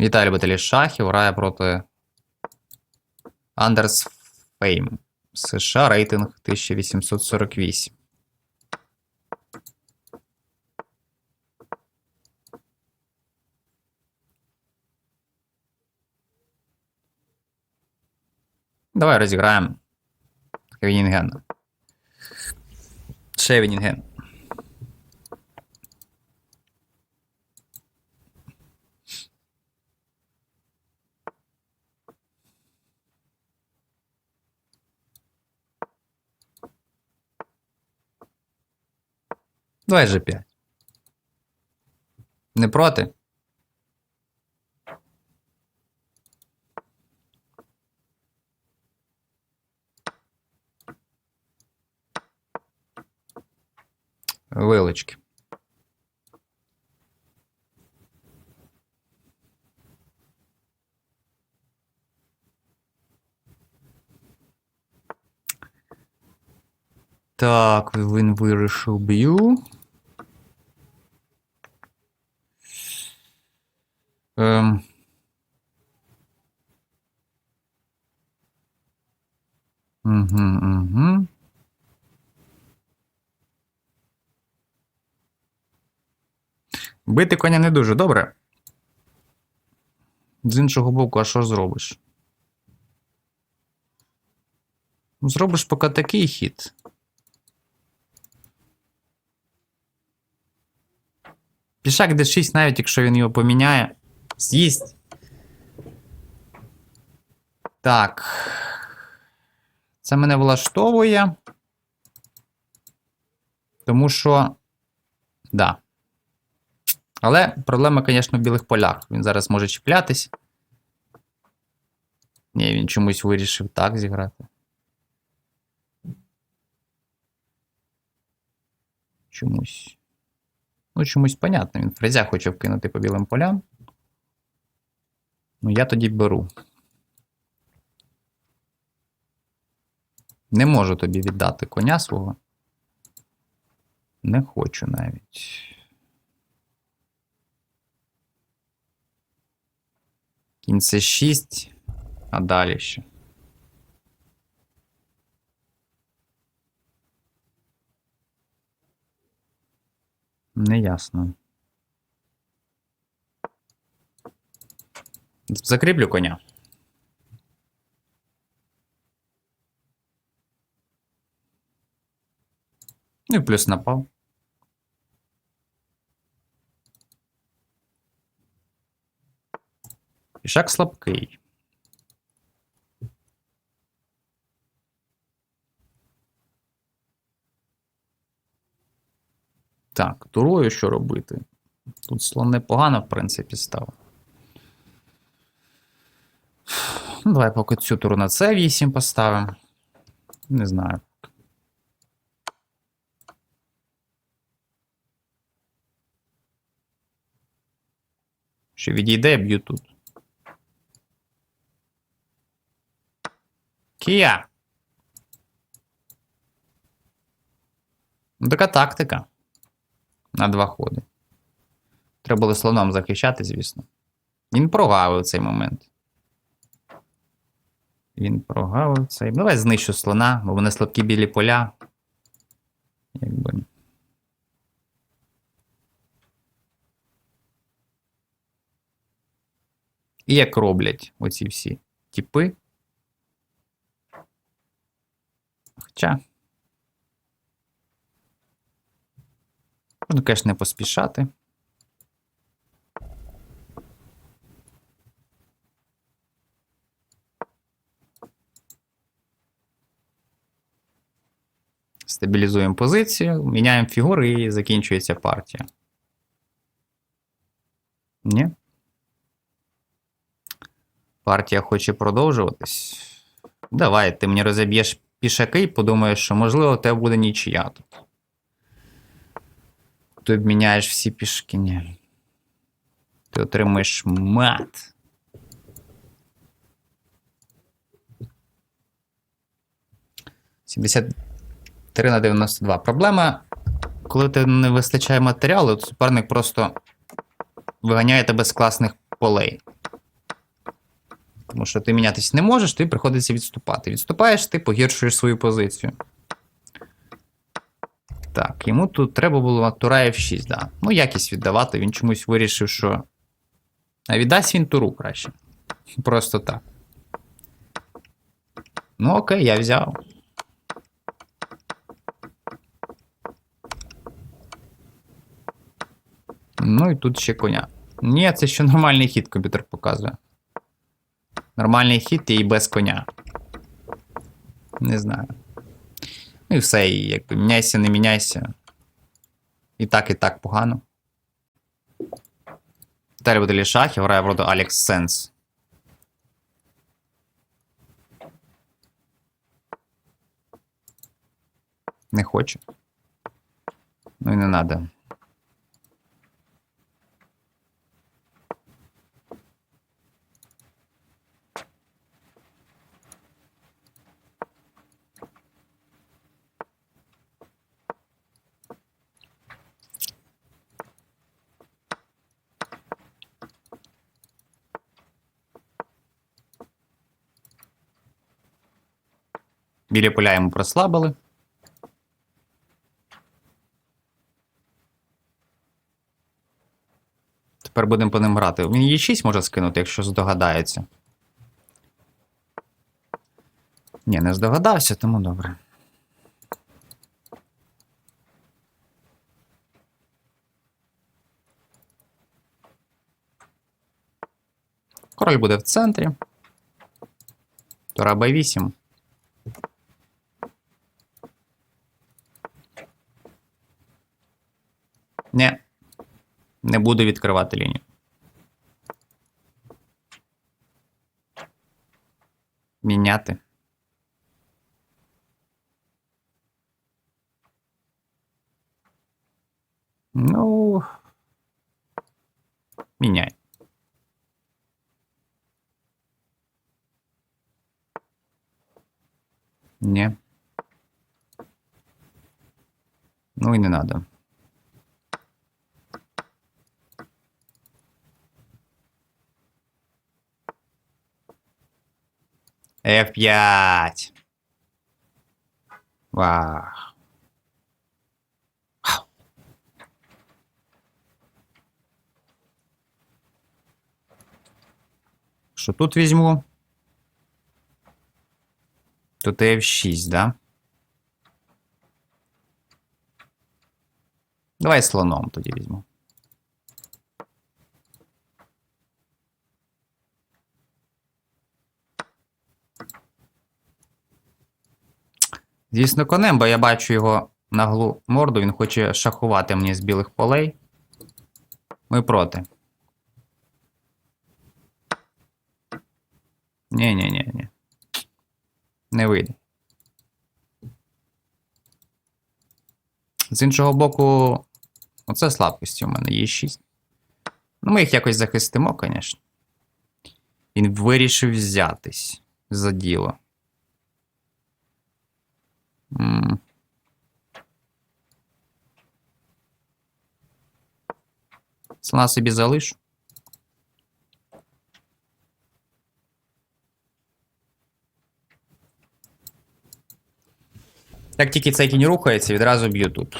Віталій любителі шахів грає проти Андерс Фейм. США рейтинг 1848. Давай розіграємо Вінінген. Ще. Давай же 5. Не проти? Вилочки. Так, він вирішив б'ю. Ем. Угу, угу. Бити коня не дуже добре. З іншого боку, а що зробиш? Ну, Зробиш поки такий хід. Пішак d6, навіть якщо він його поміняє. З'їсть. Так. Це мене влаштовує. Тому що. Да. Але проблема, звісно, в білих полях. Він зараз може чіплятись. Ні, він чомусь вирішив так зіграти. Чомусь. Ну, чомусь понятно, він фрезя хоче вкинути по білим полям. Ну, я тоді беру. Не можу тобі віддати коня свого. Не хочу навіть. Кінь це 6, а далі ще. Неясно. Закріплю коня. Ну і плюс напав. Пішак слабкий. Так, турою що робити? Тут слон непогано, в принципі, став. Ну, Давай поки цю туру на С8 поставимо. Не знаю. Що відійде, я б'ю тут. Кія. Ну, така тактика. На два ходи. Треба було слоном захищати, звісно. Він прогавив цей момент. Він прогавив цей. Давай знищу слона, бо вони слабкі білі поля. Якби. І як роблять оці всі типи. Хоча. Можна, конечно, не поспішати. Стабілізуємо позицію, міняємо фігури і закінчується партія. Ні? Партія хоче продовжуватись. Давай, ти мені розіб'єш пішаки і подумаєш, що можливо тебе буде нічия тут. Ти обміняєш всі пішки. Ні. Ти отримаєш мат. Сімдесят 3 на 92. Проблема, коли ти не вистачає матеріалу, то суперник просто виганяє тебе з класних полей. Тому що ти мінятися не можеш, тобі приходиться відступати. Відступаєш, ти погіршуєш свою позицію. Так, йому тут треба було тура F6, да. Ну, якість віддавати, він чомусь вирішив, що. А віддасть він туру краще. Просто так. Ну, окей, я взяв. Ну і тут ще коня. Ні, це ще нормальний хід комп'ютер показує. Нормальний хід і без коня. Не знаю. Ну і все, і якби міняйся, не міняйся. І так, і так погано. Далі буде Лішахів, грає вроде Алекс Сенс. Не хоче. Ну і не надо. Біля поля йому прослабили. Тепер будемо по ним грати. Він її 6 може скинути, якщо здогадається. Ні, не здогадався, тому добре. Король буде в центрі. Тура Б8. Не буду відкривати лінію. Міняти. Ну. Міняй. Не. Ну і не надо. F5. Вау. Що тут візьму? Тут F6, да? Давай слоном тоді візьму. Звісно, конем, бо я бачу його наглу морду, він хоче шахувати мені з білих полей. Ми проти. ні ні ні ні Не вийде. З іншого боку, оце слабкості у мене є 6. Ну, ми їх якось захистимо, звісно. Він вирішив взятись за діло. М. Слона собі залишу. Як тільки цей кінь рухається, відразу б'ю тут.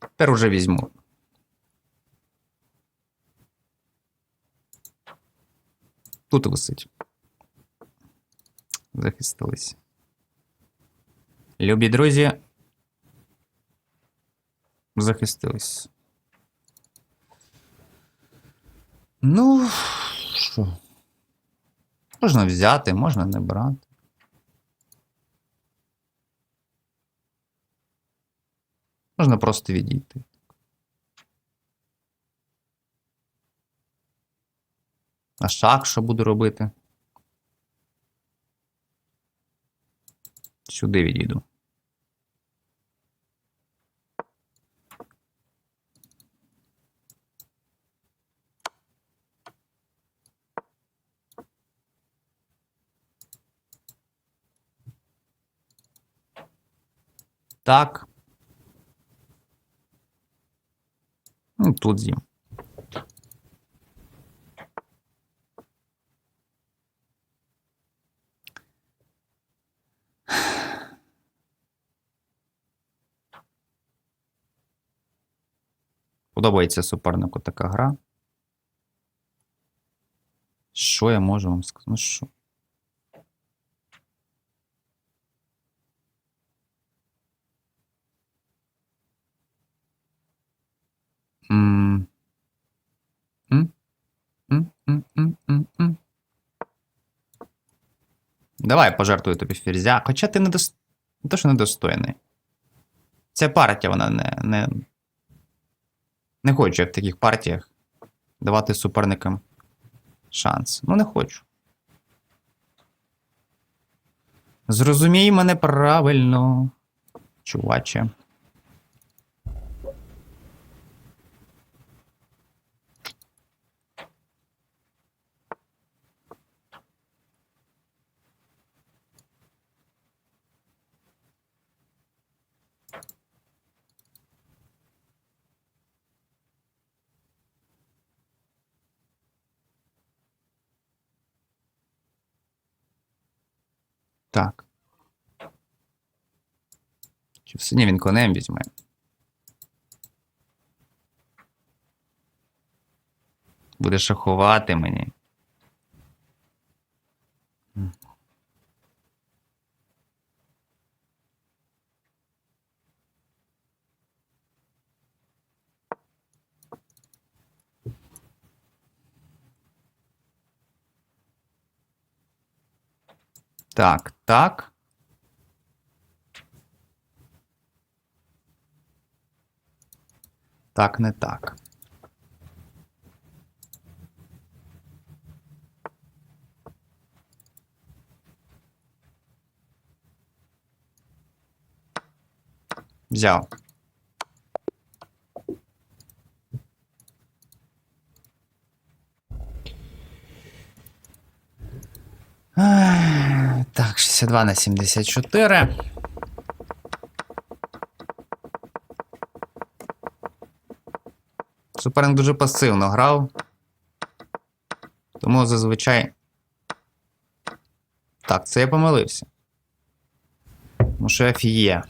Тепер уже візьму. Тут висить. Захистились. Любі друзі. Захистились. Ну, що? Можна взяти, можна не брати. Можна просто відійти. А шаг що буду робити? Сюди відійду. Так. Ну, тут з'їм. Подобається супернику така гра. Що я можу вам сказати? Ну що? Давай пожертвую тобі ферзя. Хоча ти не дос... не то, що недостойний. Ця партія, вона не, не. Не хочу я в таких партіях давати суперникам шанс. Ну, не хочу. Зрозумій мене правильно, чуваче. Так. Чи все? Ні, він конем візьме. Буде шахувати мені. Так, так. Так, не так. Взяв. 72 на 74. Суперник дуже пасивно грав. Тому зазвичай. Так, це я помилився. Тому що F є.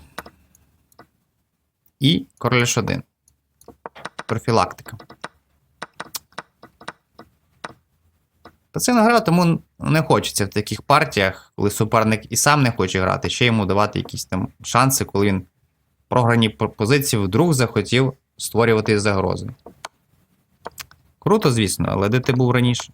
І король H1. Профілактика. Пасивно грав, тому не хочеться в таких партіях, коли суперник і сам не хоче грати, ще йому давати якісь там шанси, коли він програні позиції вдруг захотів створювати загрози. Круто, звісно, але де ти був раніше?